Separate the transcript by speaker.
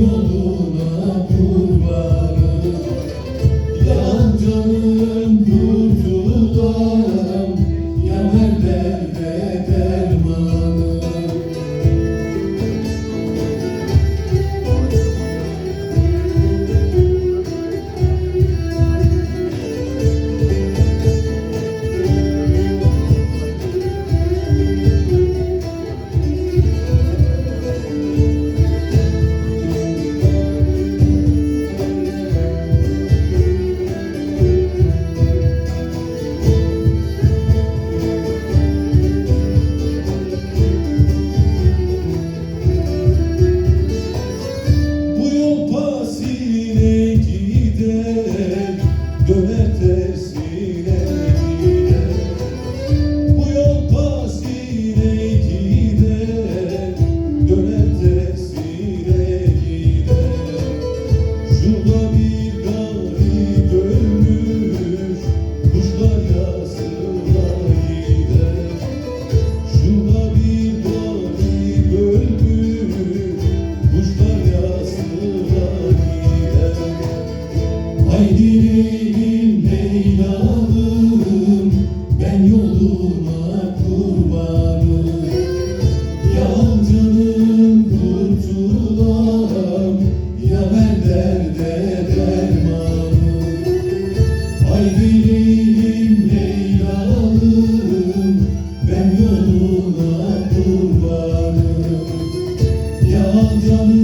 Speaker 1: You. Haydi Leylim Leyla'lım Ben yoluna kurbanım. Yal canım kurtulam Ya ver derde dermanım. Haydi Leylim Leyla'lım Ben yoluna kurbanım. Ya canım